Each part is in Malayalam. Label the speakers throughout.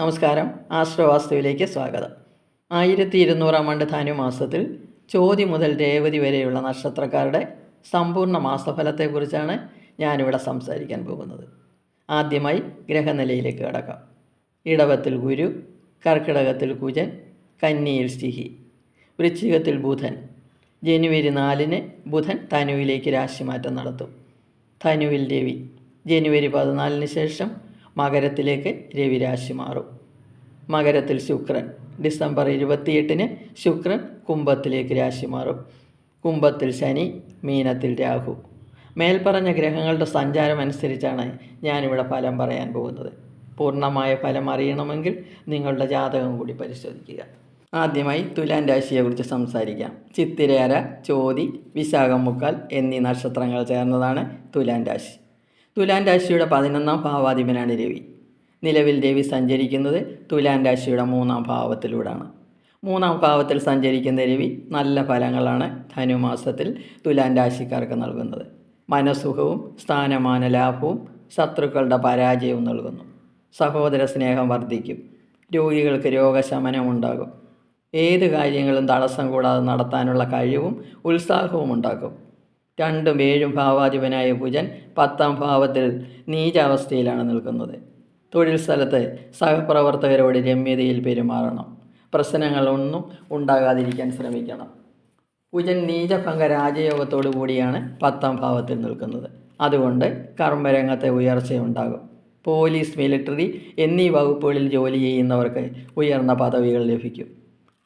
Speaker 1: നമസ്കാരം. ആശ്രവാസ്തുവിലേക്ക് സ്വാഗതം. ആയിരത്തി ഇരുന്നൂറാം ആണ്ട് ധനുമാസത്തിൽ ചോതി മുതൽ രേവതി വരെയുള്ള നക്ഷത്രക്കാരുടെ സമ്പൂർണ മാസഫലത്തെക്കുറിച്ചാണ് ഞാനിവിടെ സംസാരിക്കാൻ പോകുന്നത്. ആദ്യമായി ഗ്രഹനിലയിലേക്ക് കടക്കാം. ഇടവത്തിൽ ഗുരു കർക്കിടകത്തിൽ കുജൻ കന്നിയിൽ സ്റ്റിഹി വൃശ്ചികത്തിൽ ബുധൻ ജനുവരി നാലിന് ബുധൻ ധനുവിലേക്ക് രാശിമാറ്റം നടത്തും. ധനുവിൽ രവി ജനുവരി പതിനാലിന് ശേഷം മകരത്തിലേക്ക് രവിരാശി മാറും. മകരത്തിൽ ശുക്രൻ ഡിസംബർ ഇരുപത്തിയെട്ടിന് ശുക്രൻ കുംഭത്തിലേക്ക് രാശി മാറും. കുംഭത്തിൽ ശനി മീനത്തിൽ രാഹു. മേൽപ്പറഞ്ഞ ഗ്രഹങ്ങളുടെ സഞ്ചാരം അനുസരിച്ചാണ് ഞാനിവിടെ ഫലം പറയാൻ പോകുന്നത്. പൂർണമായ ഫലം അറിയണമെങ്കിൽ നിങ്ങളുടെ ജാതകം കൂടി പരിശോധിക്കുക. ആദ്യമായി തുലാൻ രാശിയെക്കുറിച്ച് സംസാരിക്കാം. ചിത്തിരേര ചോതി വിശാഖം മുക്കാൽ എന്നീ നക്ഷത്രങ്ങൾ ചേർന്നതാണ് തുലാൻ രാശി. തുലാൻ രാശിയുടെ പതിനൊന്നാം ഭാവാധിപനാണ് രവി. നിലവിൽ രവി സഞ്ചരിക്കുന്നത് തുലാൻ രാശിയുടെ മൂന്നാം ഭാവത്തിലൂടെയാണ് മൂന്നാം ഭാവത്തിൽ സഞ്ചരിക്കുന്ന രവി നല്ല ഫലങ്ങളാണ് ധനുമാസത്തിൽ തുലാൻ രാശിക്കാർക്ക് നൽകുന്നത്. മനസുഖവും സ്ഥാനമാന ലാഭവും ശത്രുക്കളുടെ പരാജയവും നൽകുന്നു. സഹോദര സ്നേഹം വർദ്ധിക്കും. രോഗികൾക്ക് രോഗശമനം ഉണ്ടാകും. ഏത് കാര്യങ്ങളും തടസ്സം കൂടാതെ നടത്താനുള്ള കഴിവും ഉത്സാഹവും ഉണ്ടാക്കും രണ്ടും ഏഴും ഭാവാധിപനായ ഭുജൻ പത്താം ഭാവത്തിൽ നീചാവസ്ഥയിലാണ് നിൽക്കുന്നത്. തൊഴിൽ സ്ഥലത്ത് സഹപ്രവർത്തകരോട് രമ്യതയിൽ പെരുമാറണം. പ്രശ്നങ്ങളൊന്നും ഉണ്ടാകാതിരിക്കാൻ ശ്രമിക്കണം. കുജൻ നീചഭംഗ രാജയോഗത്തോടു കൂടിയാണ് പത്താം ഭാവത്തിൽ നിൽക്കുന്നത്. അതുകൊണ്ട് കർമ്മരംഗത്തെ ഉയർച്ചയുണ്ടാകും പോലീസ് മിലിറ്ററി എന്നീ വകുപ്പുകളിൽ ജോലി ചെയ്യുന്നവർക്ക് ഉയർന്ന പദവികൾ ലഭിക്കും.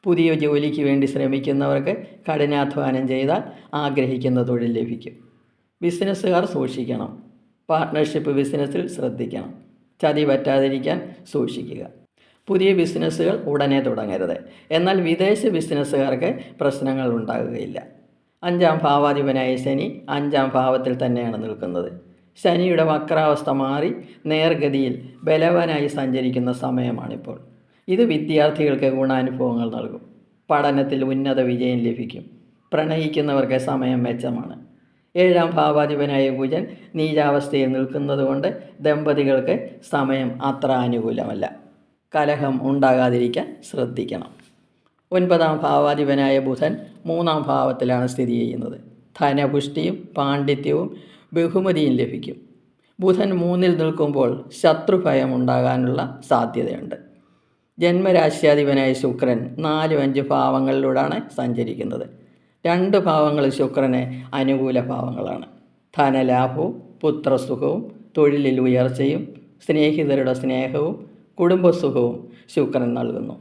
Speaker 1: പുതിയ ജോലിക്ക് വേണ്ടി ശ്രമിക്കുന്നവർക്ക് കഠിനാധ്വാനം ചെയ്താൽ ആഗ്രഹിക്കുന്ന തൊഴിൽ ലഭിക്കും. ബിസിനസ്സുകാർ സൂക്ഷിക്കണം. പാർട്ട്ണർഷിപ്പ് ബിസിനസ്സിൽ ശ്രദ്ധിക്കണം. ചതി പറ്റാതിരിക്കാൻ സൂക്ഷിക്കുക. പുതിയ ബിസിനസ്സുകൾ ഉടനെ തുടങ്ങരുത്. എന്നാൽ വിദേശ ബിസിനസ്സുകാർക്ക് പ്രശ്നങ്ങൾ ഉണ്ടാകുകയില്ല. അഞ്ചാം ഭാവാധിപനായ ശനി അഞ്ചാം ഭാവത്തിൽ തന്നെയാണ് നിൽക്കുന്നത്. ശനിയുടെ വക്രാവസ്ഥ മാറി നേർഗതിയിൽ ബലവാനായി സഞ്ചരിക്കുന്ന സമയമാണിപ്പോൾ. ഇത് വിദ്യാർത്ഥികൾക്ക് ഗുണാനുഭവങ്ങൾ നൽകും. പഠനത്തിൽ ഉന്നത വിജയം ലഭിക്കും. പ്രണയിക്കുന്നവർക്ക് സമയം മെച്ചമാണ്. ഏഴാം ഭാവാധിപനായ കുജൻ നീചാവസ്ഥയിൽ നിൽക്കുന്നതുകൊണ്ട് ദമ്പതികൾക്ക് സമയം അത്ര അനുകൂലമല്ല. കലഹം ഉണ്ടാകാതിരിക്കാൻ ശ്രദ്ധിക്കണം. ഒൻപതാം ഭാവാധിപനായ ബുധൻ മൂന്നാം ഭാവത്തിലാണ് സ്ഥിതി ചെയ്യുന്നത്. ധനപുഷ്ടിയും പാണ്ഡിത്യവും ബഹുമതിയും ലഭിക്കും. ബുധൻ മൂന്നിൽ നിൽക്കുമ്പോൾ ശത്രുഭയം ഉണ്ടാകാനുള്ള സാധ്യതയുണ്ട്. ജന്മരാശ്യാധിപനായ ശുക്രൻ നാലും അഞ്ച് ഭാവങ്ങളിലൂടെയാണ് സഞ്ചരിക്കുന്നത്. രണ്ട് ഭാവങ്ങൾ ശുക്രന് അനുകൂല ഭാവങ്ങളാണ്. ധനലാഭവും പുത്രസുഖവും തൊഴിലിൽ ഉയർച്ചയും സ്നേഹിതരുടെ സ്നേഹവും കുടുംബസുഖവും ശുക്രൻ നൽകുന്നു.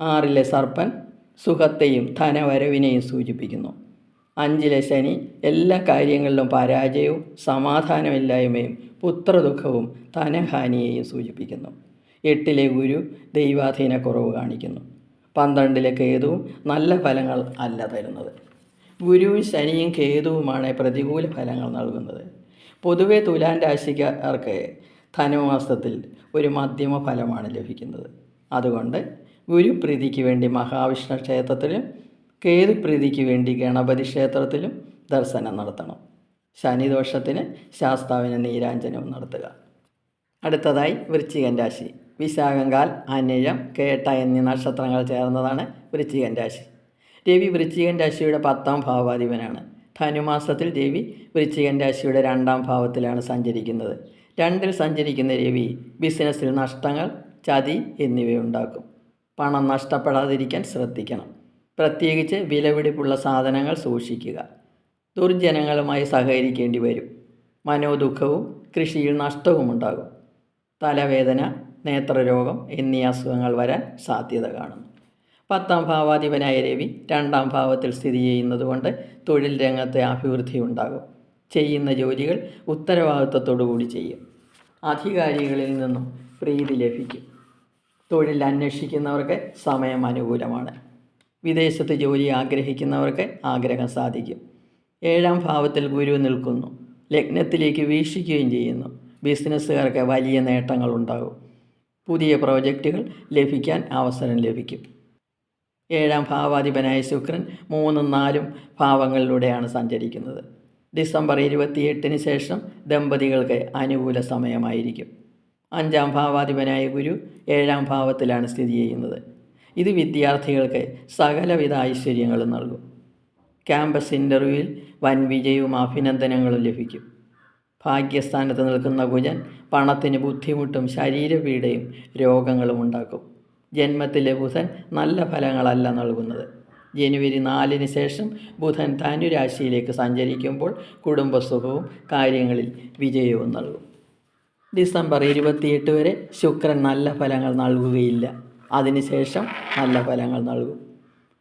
Speaker 1: ആറിലെ സർപ്പൻ സുഖത്തെയും ധനവരവിനെയും സൂചിപ്പിക്കുന്നു. അഞ്ചിലെ ശനി എല്ലാ കാര്യങ്ങളിലും പരാജയവും സമാധാനമില്ലായ്മയും പുത്രദുഃഖവും ധനഹാനിയെയും സൂചിപ്പിക്കുന്നു. എട്ടിലെ ഗുരു ദൈവാധീന കുറവ് കാണിക്കുന്നു. പന്ത്രണ്ടിലെ കേതുവും നല്ല ഫലങ്ങൾ അല്ല തരുന്നത്. ഗുരുവും ശനിയും കേതുവുമാണ് പ്രതികൂല ഫലങ്ങൾ നൽകുന്നത്. പൊതുവെ തുലാൻ രാശിക്കാർക്ക് ധനുമാസത്തിൽ ഒരു മധ്യമ ഫലമാണ് ലഭിക്കുന്നത്. അതുകൊണ്ട് ഗുരുപ്രീതിക്ക് വേണ്ടി മഹാവിഷ്ണു ക്ഷേത്രത്തിലും കേതുപ്രീതിക്ക് വേണ്ടി ഗണപതി ക്ഷേത്രത്തിലും ദർശനം നടത്തണം. ശനിദോഷത്തിന് ശാസ്താവിന് നീരാഞ്ജനവും നടത്തുക. അടുത്തതായി വൃശ്ചികൻ രാശി. വിശാഖങ്കാൽ അനയം കേട്ട എന്നീ നക്ഷത്രങ്ങൾ ചേർന്നതാണ് വൃശ്ചികൻ രാശി. രവി വൃശ്ചികൻ രാശിയുടെ പത്താം ഭാവാധിപനാണ്. ധനുമാസത്തിൽ രവി വൃശ്ചികൻ രാശിയുടെ രണ്ടാം ഭാവത്തിലാണ് സഞ്ചരിക്കുന്നത്. രണ്ടിൽ സഞ്ചരിക്കുന്ന രവി ബിസിനസ്സിൽ നഷ്ടങ്ങൾ ചതി എന്നിവയുണ്ടാക്കും. പണം നഷ്ടപ്പെടാതിരിക്കാൻ ശ്രദ്ധിക്കണം. പ്രത്യേകിച്ച് വിലപിടിപ്പുള്ള സാധനങ്ങൾ സൂക്ഷിക്കുക. ദുർജനങ്ങളുമായി സഹകരിക്കേണ്ടി വരും. മനോദുഃഖവും കൃഷിയിൽ നഷ്ടവും ഉണ്ടാകും തലവേദന നേത്രരോഗം എന്നീ അസുഖങ്ങൾ വരാൻ സാധ്യത കാണുന്നു. പത്താം ഭാവാധിപനായ രവി രണ്ടാം ഭാവത്തിൽ സ്ഥിതി ചെയ്യുന്നതുകൊണ്ട് തൊഴിൽ രംഗത്തെ അഭിവൃദ്ധി ഉണ്ടാകും. ചെയ്യുന്ന ജോലികൾ ഉത്തരവാദിത്വത്തോടുകൂടി ചെയ്യും. അധികാരികളിൽ നിന്നും പ്രീതി ലഭിക്കും. തൊഴിൽ അന്വേഷിക്കുന്നവർക്ക് സമയം അനുകൂലമാണ്. വിദേശത്ത് ജോലി ആഗ്രഹിക്കുന്നവർക്ക് ആഗ്രഹം സാധിക്കും. ഏഴാം ഭാവത്തിൽ ഗുരു നിൽക്കുന്നു. ലഗ്നത്തിലേക്ക് വീക്ഷിക്കുകയും ചെയ്യുന്നു. ബിസിനസ്സുകാർക്ക് വലിയ നേട്ടങ്ങൾ ഉണ്ടാകും പുതിയ പ്രോജക്റ്റുകൾ ലഭിക്കാൻ അവസരം ലഭിക്കും. ഏഴാം ഭാവാധിപനായ ശുക്രൻ മൂന്നും നാലും ഭാവങ്ങളിലൂടെയാണ് സഞ്ചരിക്കുന്നത്. ഡിസംബർ ഇരുപത്തിയെട്ടിന് ശേഷം ദമ്പതികൾക്ക് അനുകൂല സമയമായിരിക്കും. അഞ്ചാം ഭാവാധിപനായ ഗുരു ഏഴാം ഭാവത്തിലാണ് സ്ഥിതി ചെയ്യുന്നത്. ഇത് വിദ്യാർത്ഥികൾക്ക് സകലവിധ ഐശ്വര്യങ്ങളും നൽകും. ക്യാമ്പസ് ഇന്റർവ്യൂവിൽ വൻ വിജയവും അഭിനന്ദനങ്ങളും ലഭിക്കും. ഭാഗ്യസ്ഥാനത്ത് നിൽക്കുന്ന കുജൻ പണത്തിന് ബുദ്ധിമുട്ടും ശരീരപീഡയും രോഗങ്ങളും ഉണ്ടാക്കും. ജന്മത്തിലെ ബുധൻ നല്ല ഫലങ്ങളല്ല നൽകുന്നത്. ജനുവരി നാലിന് ശേഷം ബുധൻ ധനുരാശിയിലേക്ക് സഞ്ചരിക്കുമ്പോൾ കുടുംബസുഖവും കാര്യങ്ങളിൽ വിജയവും നൽകും. ഡിസംബർ ഇരുപത്തിയെട്ട് വരെ ശുക്രൻ നല്ല ഫലങ്ങൾ നൽകുകയില്ല. അതിനുശേഷം നല്ല ഫലങ്ങൾ നൽകും.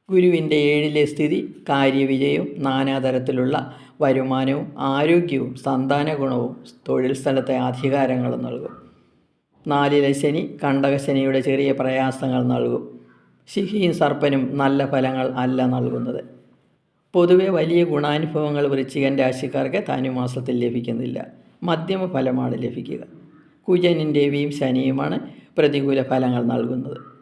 Speaker 1: ഗുരുവിന്റെ ഏഴിലെ സ്ഥിതി കാര്യവിജയവും നാനാതരത്തിലുള്ള വരുമാനവും ആരോഗ്യവും സന്താന ഗുണവും തൊഴിൽ സ്ഥലത്തെ അധികാരങ്ങളും നൽകും. നാലിലെ ശനി കണ്ടകശനിയുടെ ചെറിയ പ്രയാസങ്ങൾ നൽകും. ശിഹിയും സർപ്പനും നല്ല ഫലങ്ങൾ അല്ല നൽകുന്നത്. പൊതുവെ വലിയ ഗുണാനുഭവങ്ങൾ വൃശ്ചികൻ രാശിക്കാർക്ക് ധനുമാസത്തിൽ ലഭിക്കുന്നില്ല. മധ്യമ ഫലമാണ് ലഭിക്കുക. കുജനും രവിയും ശനിയുമാണ് പ്രതികൂല ഫലങ്ങൾ നൽകുന്നത്.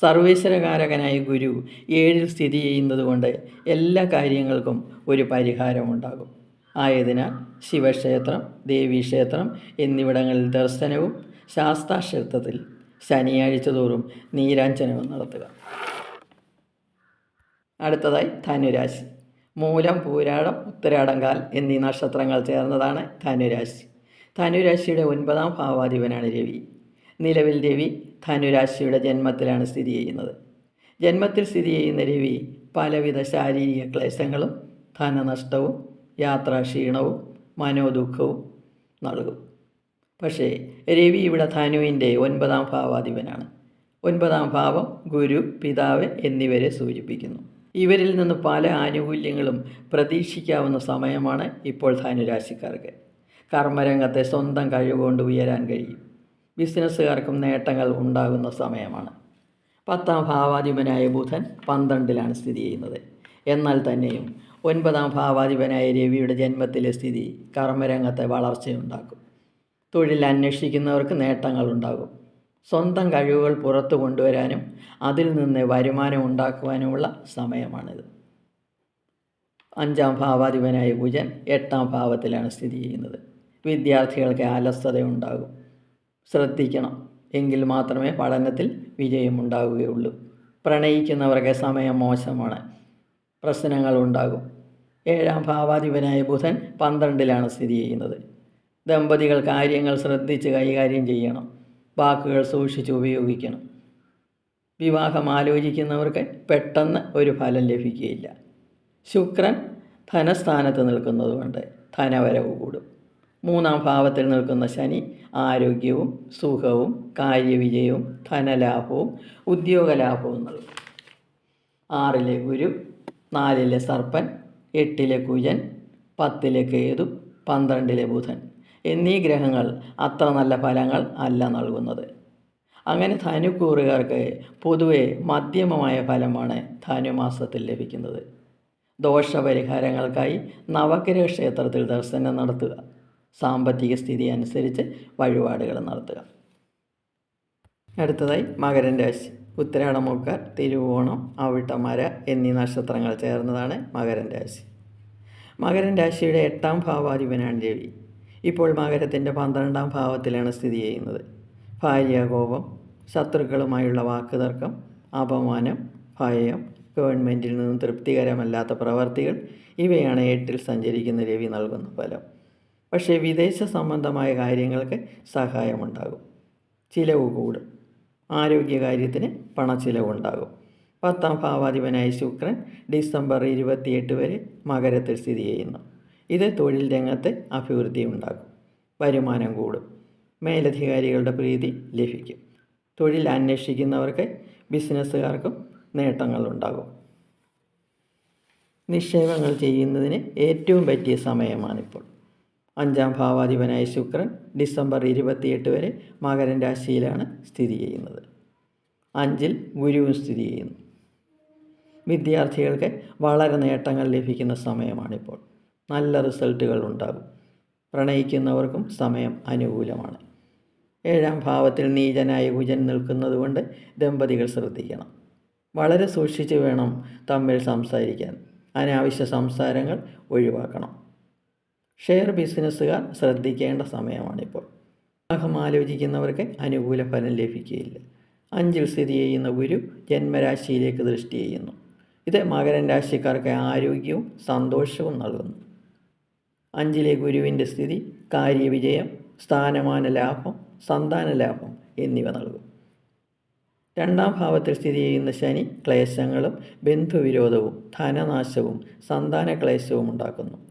Speaker 1: സർവേശ്വരകാരകനായ ഗുരു ഏഴിൽ സ്ഥിതി ചെയ്യുന്നതുകൊണ്ട് എല്ലാ കാര്യങ്ങൾക്കും ഒരു പരിഹാരമുണ്ടാകും. ആയതിനാൽ ശിവക്ഷേത്രം ദേവീക്ഷേത്രം എന്നിവിടങ്ങളിൽ ദർശനവും ശാസ്താക്ഷേത്രത്തിൽ ശനിയാഴ്ച തോറും നീരാഞ്ജനവും നടത്തുക. അടുത്തതായി ധനുരാശി. മൂലം പൂരാടം ഉത്തരാടങ്കാൽ എന്നീ നക്ഷത്രങ്ങൾ ചേർന്നതാണ് ധനുരാശി. ധനുരാശിയുടെ ഒൻപതാം ഭാവാധിപനാണ് രവി. നിലവിൽ രവി ധനുരാശിയുടെ ജന്മത്തിലാണ് സ്ഥിതി ചെയ്യുന്നത്. ജന്മത്തിൽ സ്ഥിതി ചെയ്യുന്ന രവി പലവിധ ശാരീരിക ക്ലേശങ്ങളും ധനനഷ്ടവും യാത്രാക്ഷീണവും മനോദുഃഖവും നൽകും. പക്ഷേ രവി ഇവിടെ ധനുവിന്റെ ഒൻപതാം ഭാവാധിപനാണ്. ഒൻപതാം ഭാവം ഗുരു പിതാവ് എന്നിവരെ സൂചിപ്പിക്കുന്നു. ഇവരിൽ നിന്ന് പല ആനുകൂല്യങ്ങളും പ്രതീക്ഷിക്കാവുന്ന സമയമാണ് ഇപ്പോൾ ധനുരാശിക്കാർക്ക്. കർമ്മരംഗത്തെ സ്വന്തം കഴിവുകൊണ്ട് ഉയരാൻ കഴിയും. ബിസിനസ്സുകാർക്കും നേട്ടങ്ങൾ ഉണ്ടാകുന്ന സമയമാണ്. പത്താം ഭാവാധിപനായ ബുധൻ പന്ത്രണ്ടിലാണ് സ്ഥിതി ചെയ്യുന്നത്. എന്നാൽ തന്നെയും ഒൻപതാം ഭാവാധിപനായ രവിയുടെ ജന്മത്തിലെ സ്ഥിതി കർമ്മരംഗത്തെ വളർച്ചയുണ്ടാക്കും. തൊഴിൽ അന്വേഷിക്കുന്നവർക്ക് നേട്ടങ്ങൾ ഉണ്ടാകും. സ്വന്തം കഴിവുകൾ പുറത്തു കൊണ്ടുവരാനും അതിൽ നിന്ന് വരുമാനം ഉണ്ടാക്കുവാനുമുള്ള സമയമാണിത്. അഞ്ചാം ഭാവാധിപനായ കുജൻ എട്ടാം ഭാവത്തിലാണ് സ്ഥിതി ചെയ്യുന്നത്. വിദ്യാർത്ഥികൾക്ക് അലസതയുണ്ടാകും. ശ്രദ്ധിക്കണം. എങ്കിൽ മാത്രമേ പഠനത്തിൽ വിജയമുണ്ടാവുകയുള്ളൂ. പ്രണയിക്കുന്നവർക്ക് സമയം മോശമാണ്. പ്രശ്നങ്ങൾ ഉണ്ടാകും. ഏഴാം ഭാവാധിപനായ ബുധൻ പന്ത്രണ്ടിലാണ് സ്ഥിതി ചെയ്യുന്നത്. ദമ്പതികൾ കാര്യങ്ങൾ ശ്രദ്ധിച്ച് കൈകാര്യം ചെയ്യണം. വാക്കുകൾ സൂക്ഷിച്ച് ഉപയോഗിക്കണം. വിവാഹം ആലോചിക്കുന്നവർക്ക് പെട്ടെന്ന് ഒരു ഫലം ലഭിക്കുകയില്ല. ശുക്രൻ ധനസ്ഥാനത്ത് നിൽക്കുന്നതുകൊണ്ട് ധനവരവ് കൂടും. മൂന്നാം ഭാവത്തിൽ നിൽക്കുന്ന ശനി ആരോഗ്യവും സുഖവും കാര്യവിജയവും ധനലാഭവും ഉദ്യോഗലാഭവും നൽകും. ആറിലെ ഗുരു നാലിലെ സർപ്പൻ എട്ടിലെ കുജൻ പത്തിലെ കേതു പന്ത്രണ്ടിലെ ബുധൻ. എന്നീ ഗ്രഹങ്ങൾ അത്ര നല്ല ഫലങ്ങൾ അല്ല നൽകുന്നത്. അങ്ങനെ ധനുക്കൂറുകാർക്ക് പൊതുവെ മധ്യമമായ ഫലമാണ് ധനുമാസത്തിൽ ലഭിക്കുന്നത്. ദോഷപരിഹാരങ്ങൾക്കായി നവഗ്രഹ ക്ഷേത്രത്തിൽ ദർശനം നടത്തുക. സാമ്പത്തിക സ്ഥിതി അനുസരിച്ച് വഴിപാടുകൾ നടത്തുക. അടുത്തതായി മകരൻ രാശി. ഉത്തരാടമുക്ക തിരുവോണം അവിട്ടമര എന്നീ നക്ഷത്രങ്ങൾ ചേർന്നതാണ് മകരൻ രാശി. മകരൻ രാശിയുടെ എട്ടാം ഭാവാധിപനാണ് രവി. ഇപ്പോൾ മകരത്തിന്റെ പന്ത്രണ്ടാം ഭാവത്തിലാണ് സ്ഥിതി ചെയ്യുന്നത്. ഭാര്യാകോപം ശത്രുക്കളുമായുള്ള വാക്കുതർക്കം അപമാനം ഭയം ഗവൺമെന്റിൽ നിന്നും തൃപ്തികരമല്ലാത്ത പ്രവർത്തികൾ ഇവയാണ് എട്ടിൽ സഞ്ചരിക്കുന്ന രവി നൽകുന്ന ഫലം. പക്ഷേ വിദേശ സംബന്ധമായ കാര്യങ്ങൾക്ക് സഹായമുണ്ടാകും. ചിലവ് കൂടും. ആരോഗ്യകാര്യത്തിന് പണച്ചിലവുണ്ടാകും. പത്താം ഭാവാധിപനായ ശുക്രൻ ഡിസംബർ ഇരുപത്തിയെട്ട് വരെ മകരത്തിൽ സ്ഥിതി ചെയ്യുന്നു. ഇത് തൊഴിൽ രംഗത്ത് അഭിവൃദ്ധി ഉണ്ടാകും വരുമാനം കൂടും. മേലധികാരികളുടെ പ്രീതി ലഭിക്കും. തൊഴിൽ അന്വേഷിക്കുന്നവർക്ക് ബിസിനസ്സുകാർക്കും നേട്ടങ്ങളുണ്ടാകും നിക്ഷേപങ്ങൾ ചെയ്യുന്നതിന് ഏറ്റവും പറ്റിയ സമയമാണിപ്പോൾ. അഞ്ചാം ഭാവാധിപനായ ശുക്രൻ ഡിസംബർ ഇരുപത്തിയെട്ട് വരെ മകരൻ രാശിയിലാണ് സ്ഥിതി ചെയ്യുന്നത്. അഞ്ചിൽ ഗുരുവും സ്ഥിതി ചെയ്യുന്നു. വിദ്യാർത്ഥികൾക്ക് വളരെ നേട്ടങ്ങൾ ലഭിക്കുന്ന സമയമാണിപ്പോൾ. നല്ല റിസൾട്ടുകൾ ഉണ്ടാകും. പ്രണയിക്കുന്നവർക്കും സമയം അനുകൂലമാണ്. ഏഴാം ഭാവത്തിൽ നീചനായ കുജൻ നിൽക്കുന്നതുകൊണ്ട് ദമ്പതികൾ ശ്രദ്ധിക്കണം. വളരെ സൂക്ഷിച്ച് വേണം തമ്മിൽ സംസാരിക്കാൻ. അനാവശ്യ സംസാരങ്ങൾ ഒഴിവാക്കണം. ഷെയർ ബിസിനസ്സുകാർ ശ്രദ്ധിക്കേണ്ട സമയമാണിപ്പോൾ. വിവാഹം ആലോചിക്കുന്നവർക്ക് അനുകൂല ഫലം ലഭിക്കുകയില്ല. അഞ്ചിൽ സ്ഥിതി ചെയ്യുന്ന ഗുരു ജന്മരാശിയിലേക്ക് ദൃഷ്ടി ചെയ്യുന്നു. ഇത് മകരൻ രാശിക്കാർക്ക് ആരോഗ്യവും സന്തോഷവും നൽകുന്നു. അഞ്ചിലെ ഗുരുവിന്റെ സ്ഥിതി കാര്യവിജയം സ്ഥാനമാന ലാഭം സന്താന ലാഭം എന്നിവ നൽകും രണ്ടാം ഭാവത്തിൽ സ്ഥിതി ചെയ്യുന്ന ശനി ക്ലേശങ്ങളും ബന്ധുവിരോധവും ധനനാശവും സന്താന ക്ലേശവും ഉണ്ടാക്കുന്നു.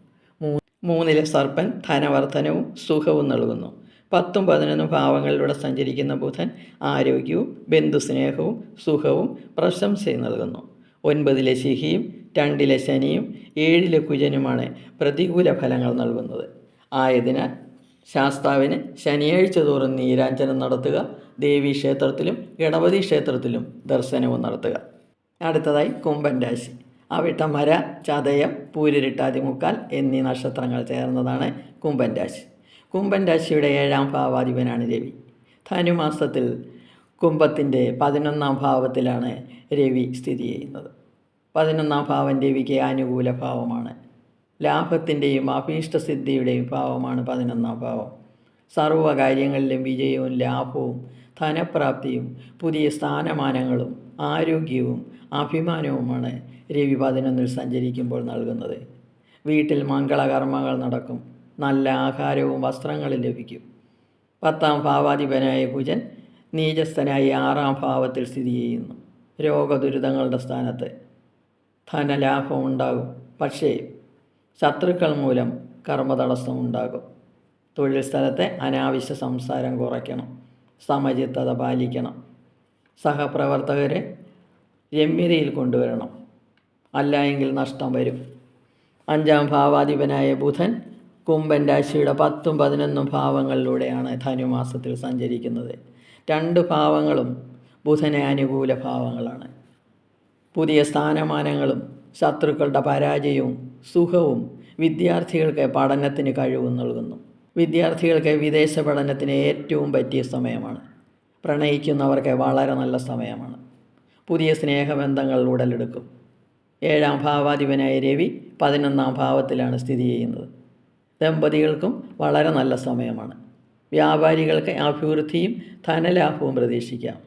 Speaker 1: മൂന്നിലെ സർപ്പൻ ധനവർദ്ധനവും സുഖവും നൽകുന്നു. പത്തും പതിനൊന്നും ഭാവങ്ങളിലൂടെ സഞ്ചരിക്കുന്ന ബുധൻ ആരോഗ്യവും ബന്ധുസ്നേഹവും സുഖവും പ്രശംസയും നൽകുന്നു. ഒൻപതിലെ ശിഹിയും രണ്ടിലെ ശനിയും ഏഴിലെ കുജനുമാണ് പ്രതികൂല ഫലങ്ങൾ നൽകുന്നത്. ആയതിനാൽ ശാസ്താവിന് ശനിയാഴ്ച തോറും നീരാഞ്ജനം നടത്തുക ദേവീ ക്ഷേത്രത്തിലും ഗണപതി ക്ഷേത്രത്തിലും ദർശനവും നടത്തുക. അടുത്തതായി കുംഭൻ രാശി. അവിട്ട മര ചതയം പൂരിരട്ടാതിമുക്കാൽ എന്നീ നക്ഷത്രങ്ങൾ ചേർന്നതാണ് കുംഭൻ രാശി. കുംഭൻ രാശിയുടെ ഏഴാം ഭാവാധിപനാണ് രവി. ധനുമാസത്തിൽ കുംഭത്തിന്റെ പതിനൊന്നാം ഭാവത്തിലാണ് രവി സ്ഥിതി ചെയ്യുന്നത്. പതിനൊന്നാം ഭാവം രവിക്ക് അനുകൂല ഭാവമാണ്. ലാഭത്തിന്റെയും അഭീഷ്ടസിദ്ധിയുടെയും ഭാവമാണ് പതിനൊന്നാം ഭാവം. സർവകാര്യങ്ങളിലും വിജയവും ലാഭവും ധനപ്രാപ്തിയും പുതിയ സ്ഥാനമാനങ്ങളും ആരോഗ്യവും അഭിമാനവുമാണ് രവി പതിനൊന്നിൽ സഞ്ചരിക്കുമ്പോൾ നൽകുന്നത്. വീട്ടിൽ മംഗളകർമ്മങ്ങൾ നടക്കും. നല്ല ആഹാരവും വസ്ത്രങ്ങളും ലഭിക്കും. പത്താം ഭാവാധിപനായ കുജൻ നീചസ്ഥനായി ആറാം ഭാവത്തിൽ സ്ഥിതി ചെയ്യുന്നു. രോഗദുരിതങ്ങളുടെ സ്ഥാനത്ത് ധനലാഭം ഉണ്ടാകും. പക്ഷേ ശത്രുക്കൾ മൂലം കർമ്മതടസ്സം ഉണ്ടാകും. തൊഴിൽ സ്ഥലത്തെ അനാവശ്യ സംസാരം കുറയ്ക്കണം. സമചിത്തത പാലിക്കണം. സഹപ്രവർത്തകരെ രമ്യതയിൽ കൊണ്ടുവരണം. അല്ല എങ്കിൽ നഷ്ടം വരും. അഞ്ചാം ഭാവാധിപനായ ബുധൻ കുംഭൻ രാശിയുടെ പത്തും പതിനൊന്നും ഭാവങ്ങളിലൂടെയാണ് ധനുമാസത്തിൽ സഞ്ചരിക്കുന്നത്. രണ്ട് ഭാവങ്ങളും ബുധനെ അനുകൂല ഭാവങ്ങളാണ്. പുതിയ സ്ഥാനമാനങ്ങളും ശത്രുക്കളുടെ പരാജയവും സുഖവും വിദ്യാർത്ഥികൾക്ക് പഠനത്തിന് കഴിവും നൽകുന്നു. വിദ്യാർത്ഥികൾക്ക് വിദേശ പഠനത്തിന് ഏറ്റവും പറ്റിയ സമയമാണ്. പ്രണയിക്കുന്നവർക്ക് വളരെ നല്ല സമയമാണ്. പുതിയ സ്നേഹബന്ധങ്ങൾ ഉടലെടുക്കും. ഏഴാം ഭാവാധിപനായ രവി പതിനൊന്നാം ഭാവത്തിലാണ് സ്ഥിതി ചെയ്യുന്നത്. ദമ്പതികൾക്കും വളരെ നല്ല സമയമാണ്. വ്യാപാരികൾക്ക് അഭിവൃദ്ധിയും ധനലാഭവും പ്രതീക്ഷിക്കാം.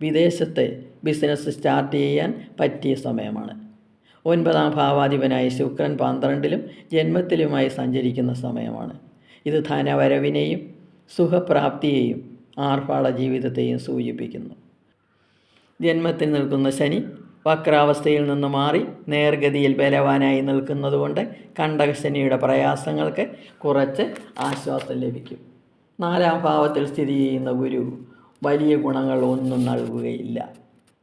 Speaker 1: വിദേശത്തെ ബിസിനസ് സ്റ്റാർട്ട് ചെയ്യാൻ പറ്റിയ സമയമാണ്. ഒൻപതാം ഭാവാധിപനായ ശുക്രൻ പന്ത്രണ്ടിലും ജന്മത്തിലുമായി സഞ്ചരിക്കുന്ന സമയമാണ്. ഇത് ധനവരവിനെയും സുഖപ്രാപ്തിയെയും ആർഭാള ജീവിതത്തെയും സൂചിപ്പിക്കുന്നു. ജന്മത്തിൽ നിൽക്കുന്ന ശനി വക്രാവസ്ഥയിൽ നിന്ന് മാറി നേർഗതിയിൽ ബലവാനായി നിൽക്കുന്നതുകൊണ്ട് കണ്ടകശനിയുടെ പ്രയാസങ്ങൾക്ക് കുറച്ച് ആശ്വാസം ലഭിക്കും. നാലാം ഭാവത്തിൽ സ്ഥിതി ചെയ്യുന്ന ഗുരു വലിയ ഗുണങ്ങൾ ഒന്നും നൽകുകയില്ല.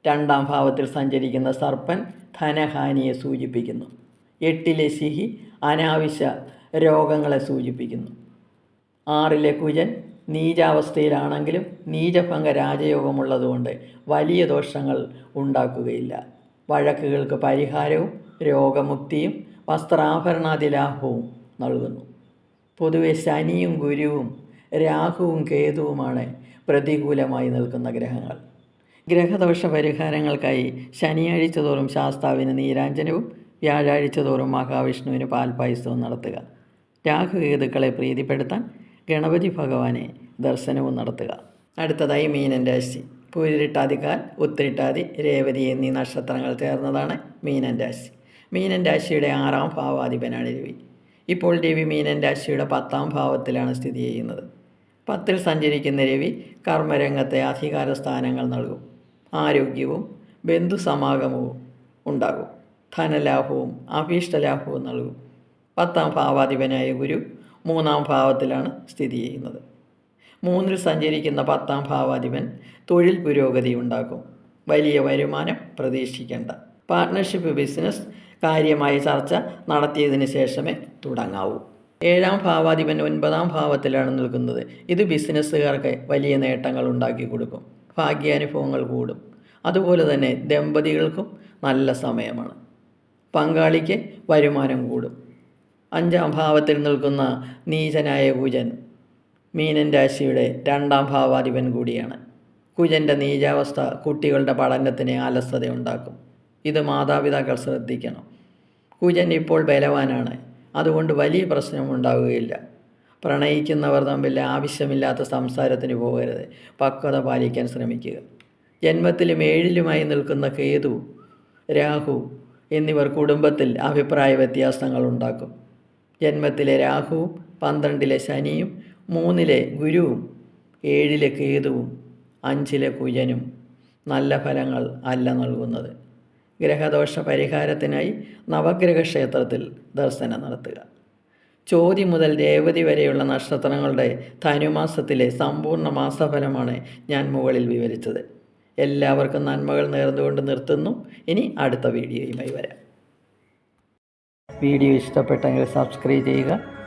Speaker 1: രണ്ടാം ഭാവത്തിൽ സഞ്ചരിക്കുന്ന സർപ്പൻ ധനഹാനിയെ സൂചിപ്പിക്കുന്നു. എട്ടിലെ സിഹി അനാവശ്യ രോഗങ്ങളെ സൂചിപ്പിക്കുന്നു. ആറിലെ കുജൻ നീചാവസ്ഥയിലാണെങ്കിലും നീചഭംഗ രാജയോഗമുള്ളതുകൊണ്ട് വലിയ ദോഷങ്ങൾ ഉണ്ടാക്കുകയില്ല. വഴക്കുകൾക്ക് പരിഹാരവും രോഗമുക്തിയും വസ്ത്രാഭരണാദി ലാഭവും നൽകുന്നു. പൊതുവെ ശനിയും ഗുരുവും രാഹുവും കേതുവുമാണ് പ്രതികൂലമായി നിൽക്കുന്ന ഗ്രഹങ്ങൾ. ഗ്രഹദോഷ പരിഹാരങ്ങൾക്കായി ശനിയാഴ്ച തോറും ശാസ്താവിന് നീരാഞ്ജനവും വ്യാഴാഴ്ച തോറും മഹാവിഷ്ണുവിന് പാൽപായസവും നടത്തുക. രാഹുകേതുക്കളെ പ്രീതിപ്പെടുത്താൻ ഗണപതി ഭഗവാനെ ദർശനവും നടത്തുക. അടുത്തതായി മീനൻ രാശി. പൂരിട്ടാതിക്കാൽ ഉത്തിരിട്ടാതി രേവതി എന്നീ നക്ഷത്രങ്ങൾ ചേർന്നതാണ് മീനൻ രാശി. മീനൻ രാശിയുടെ ആറാം ഭാവാധിപനാണ് രവി. ഇപ്പോൾ രവി മീനൻ രാശിയുടെ പത്താം ഭാവത്തിലാണ് സ്ഥിതി ചെയ്യുന്നത്. പത്തിൽ സഞ്ചരിക്കുന്ന രവി കർമ്മരംഗത്തെ അധികാര സ്ഥാനങ്ങൾ നൽകും. ആരോഗ്യവും ബന്ധുസമാഗമവും ഉണ്ടാകും. ധനലാഭവും അഭീഷ്ടലാഭവും നൽകും. പത്താം ഭാവാധിപനായ ഗുരു മൂന്നാം ഭാവത്തിലാണ് സ്ഥിതി ചെയ്യുന്നത്. മൂന്നിൽ സഞ്ചരിക്കുന്ന പത്താം ഭാവാധിപൻ തൊഴിൽ പുരോഗതി ഉണ്ടാക്കും. വലിയ വരുമാനം പ്രതീക്ഷിക്കേണ്ട. പാർട്ട്ണർഷിപ്പ് ബിസിനസ് കാര്യമായ ചർച്ച നടത്തിയതിന് ശേഷമേ തുടങ്ങാവൂ. ഏഴാം ഭാവാധിപൻ ഒൻപതാം ഭാവത്തിലാണ് നിൽക്കുന്നത്. ഇത് ബിസിനസ്സുകാർക്ക് വലിയ നേട്ടങ്ങൾ ഉണ്ടാക്കി കൊടുക്കും. ഭാഗ്യാനുഭവങ്ങൾ കൂടും. അതുപോലെ തന്നെ ദമ്പതികൾക്കും നല്ല സമയമാണ്. പങ്കാളിക്ക് വരുമാനം കൂടും. അഞ്ചാം ഭാവത്തിൽ നിൽക്കുന്ന നീചനായ കുജൻ മീനൻ രാശിയുടെ രണ്ടാം ഭാവാധിപൻ കൂടിയാണ്. കുജന്റെ നീചാവസ്ഥ കുട്ടികളുടെ പഠനത്തിന് അലസത ഉണ്ടാക്കും ഇത് മാതാപിതാക്കൾ ശ്രദ്ധിക്കണം. കുജൻ ഇപ്പോൾ ബലവാനാണ്. അതുകൊണ്ട് വലിയ പ്രശ്നം ഉണ്ടാവുകയില്ല. പ്രണയിക്കുന്നവർ തമ്മിൽ ആവശ്യമില്ലാത്ത സംസാരത്തിന് പോകരുത്. പക്വത പാലിക്കാൻ ശ്രമിക്കുക. ജന്മത്തിലും ഏഴിലുമായി നിൽക്കുന്ന കേതു രാഹു എന്നിവർ കുടുംബത്തിൽ അഭിപ്രായ വ്യത്യാസങ്ങൾ ഉണ്ടാക്കും. ജന്മത്തിലെ രാഹുവും പന്ത്രണ്ടിലെ ശനിയും മൂന്നിലെ ഗുരുവും ഏഴിലെ കേതുവും അഞ്ചിലെ കുജനും നല്ല ഫലങ്ങൾ അല്ല നൽകുന്നത്. ഗ്രഹദോഷ പരിഹാരത്തിനായി നവഗ്രഹ ക്ഷേത്രത്തിൽ ദർശനം നടത്തുക. ചോതി മുതൽ രേവതി വരെയുള്ള നക്ഷത്രങ്ങളുടെ ധനുമാസത്തിലെ സമ്പൂർണ മാസഫലമാണ് ഞാൻ മുകളിൽ വിവരിച്ചത്. എല്ലാവർക്കും നന്മകൾ നേർന്നുകൊണ്ട് നിർത്തുന്നു. ഇനി അടുത്ത വീഡിയോയുമായി വരാം. വീഡിയോ ഇഷ്ടപ്പെട്ടെങ്കിൽ സബ്സ്ക്രൈബ് ചെയ്യുക.